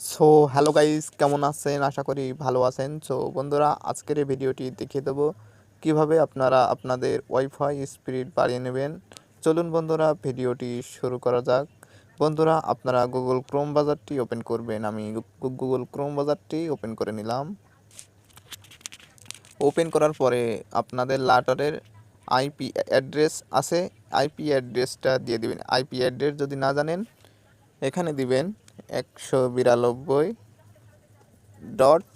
So hello guys কেমন আছেন? আশা করি ভালো আছেন। সো বন্ধুরা, আজকের এই ভিডিওটি দেখিয়ে দেবো কীভাবে আপনারা আপনাদের ওয়াইফাই স্পিড বাড়িয়ে নেবেন। চলুন বন্ধুরা, ভিডিওটি শুরু করা যাক। বন্ধুরা, আপনারা গুগল ক্রোম বাজারটি ওপেন করবেন। আমি গুগল ক্রোম বাজারটি ওপেন করে নিলাম। ওপেন করার পরে আপনাদের লাটারের আইপি অ্যাড্রেস আছে। আইপি অ্যাড্রেসটা দিয়ে দিবেন। আইপি অ্যাড্রেস যদি না জানেন, এখানে দিবেন। একশো বিরানব্বই ডট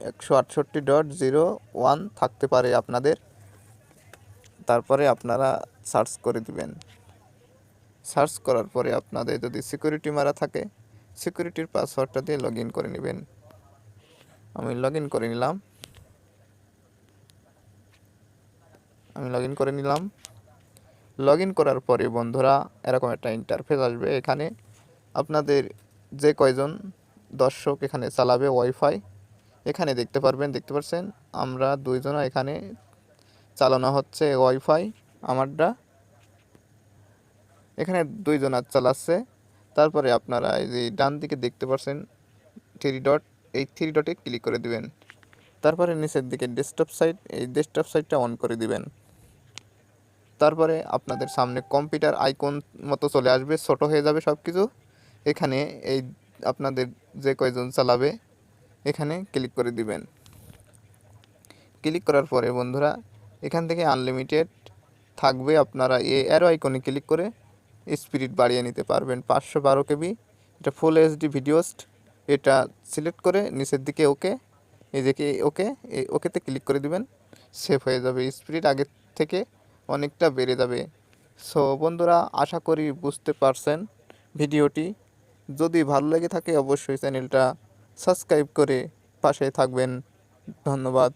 একশো আটষট্টি ডট জিরো ওয়ান থাকতে পারে আপনাদের। তারপরে আপনারা সার্চ করে দিবেন। সার্চ করার পরে আপনাদের যদি সিকিউরিটি মারা থাকে, সিকিউরিটির পাসওয়ার্ডটা দিয়ে লগ করে নেবেন। আমি লগ করে নিলাম। আমি লগ করে নিলাম। লগ করার পরে বন্ধুরা, এরকম একটা ইন্টারফেস আসবে এখানে। আপনাদের যে কয়জন দর্শক এখানে চালাবে ওয়াইফাই, এখানে দেখতে পারবেন, দেখতে পাচ্ছেন আমরা দুইজনা এখানে চালানো হচ্ছে ওয়াইফাই, আমারটা। এখানে দুইজন চালাচ্ছে। তারপরে আপনারা এই যে ডান দিকে দেখতে পাচ্ছেন থ্রি ডট, এই থ্রি ডটে ক্লিক করে দিবেন। তারপরে নিচের দিকে ডেস্কটপ সাইট, এই ডেস্কটপ সাইটটা অন করে দিবেন। তারপরে আপনাদের সামনে কম্পিউটার আইকন মতো চলে আসবে, ছোট হয়ে যাবে সব কিছু এখানে এই আপনাদের যে কয়জন চালাবে, এখানে ক্লিক করে দিবেন। ক্লিক করার পরে বন্ধুরা, এখান থেকে আনলিমিটেড থাকবে আপনারা এ অ্যারো আইকনে ক্লিক করে স্পিরিট বাড়িয়ে নিতে পারবেন। পাঁচশো বারো কেবি, এটা ফুল এইচডি ভিডিওস এটা সিলেক্ট করে নিচের দিকে ওকে এই দিকে ওকে এই ওকেতে ক্লিক করে দিবেন সেভ হয়ে যাবে। স্পিরিট আগের থেকে অনেকটা বেড়ে যাবে। সো বন্ধুরা, আশা করি বুঝতে পারছেন ভিডিওটি। যদি ভালো লেগে থাকে অবশ্যই চ্যানেলটা সাবস্ক্রাইব করে পাশে থাকবেন। ধন্যবাদ।